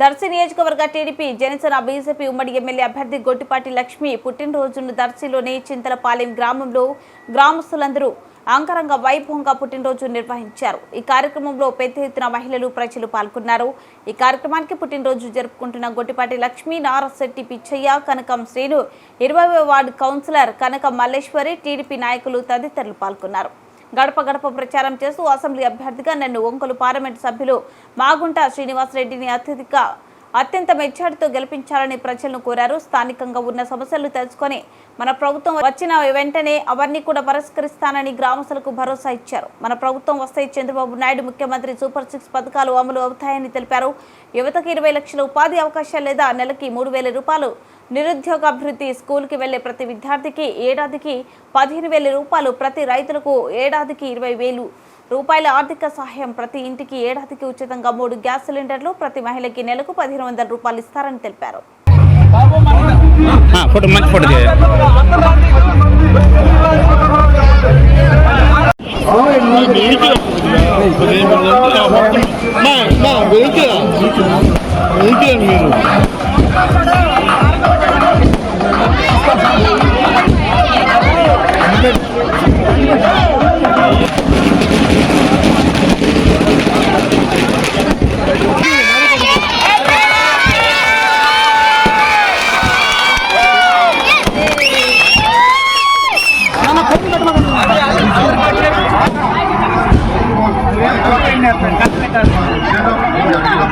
దర్శి నియోజకవర్గ TDP Janasena BJP ఉమ్మడి MLA అభ్యర్థి గొట్టిపాటి లక్ష్మి పుట్టినరోజును దర్శిలోని చింతలపాలెం గ్రామంలో గ్రామస్తులందరూ అంగరంగ వైభవంగా పుట్టినరోజు నిర్వహించారు. ఈ కార్యక్రమంలో పెద్ద ఎత్తున మహిళలు ప్రజలు పాల్గొన్నారు. ఈ కార్యక్రమానికి పుట్టినరోజు జరుపుకుంటున్న గొట్టిపాటి లక్ష్మి నారశెట్టి పిచ్చయ్య కనకం శ్రీను ఇరవై ward councillor Kanaka Malleswari TDP నాయకులు తదితరులు పాల్గొన్నారు. గడప గడప ప్రచారం చేస్తూ అసెంబ్లీ అభ్యర్థిగా నన్ను ఒంగోలు పార్లమెంటు సభ్యులు మాగుంట శ్రీనివాసరెడ్డిని అత్యధిక అత్యంత మెచ్చారితో గెలిపించాలని ప్రజలను కోరారు. స్థానికంగా ఉన్న సమస్యలు తెలుసుకొని మన ప్రభుత్వం వచ్చిన వెంటనే అవన్నీ కూడా పరిష్కరిస్తానని గ్రామస్తులకు భరోసా ఇచ్చారు. మన ప్రభుత్వం వస్తే చంద్రబాబు నాయుడు ముఖ్యమంత్రి సూపర్ సిక్స్ పథకాలు అమలు అవుతాయని తెలిపారు. యువతకు ఇరవై లక్షల ఉపాధి అవకాశాలు లేదా నెలకి మూడు వేల రూపాయలు నిరుద్యోగ అభివృద్ధి స్కూల్కి వెళ్ళే ప్రతి విద్యార్థికి ఏడాదికి పదిహేను వేల రూపాయలు ప్రతి రైతులకు ఏడాదికి ఇరవై వేలు. రూపాయల ఆర్థిక సహాయం ప్రతి ఇంటికి ఏడాదికి ఉచితంగా మూడు గ్యాస్ సిలిండర్లు ప్రతి మహిళకి నెలకు పదిహేను వందల రూపాయలు ఇస్తారని తెలిపారు. మీరు?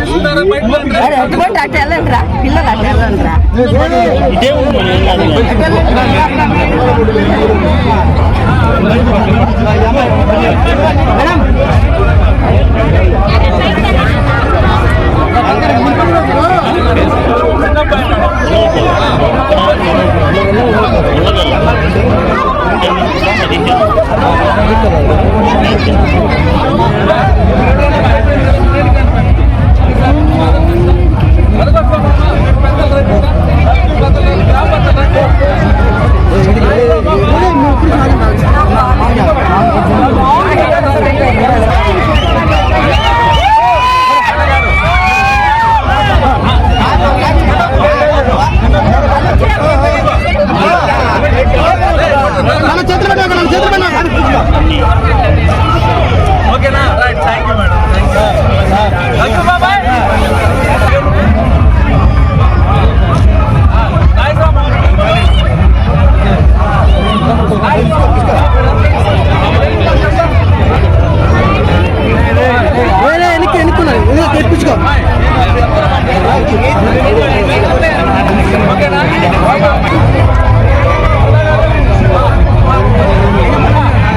చూస్తున్నారా బయట అరే ఎటువంటి అట్ట వెళ్ళండిరా పిల్లలు అట్ట వెళ్ళండిరా ఇదే ఉంది మేడం Oke, okay, nah.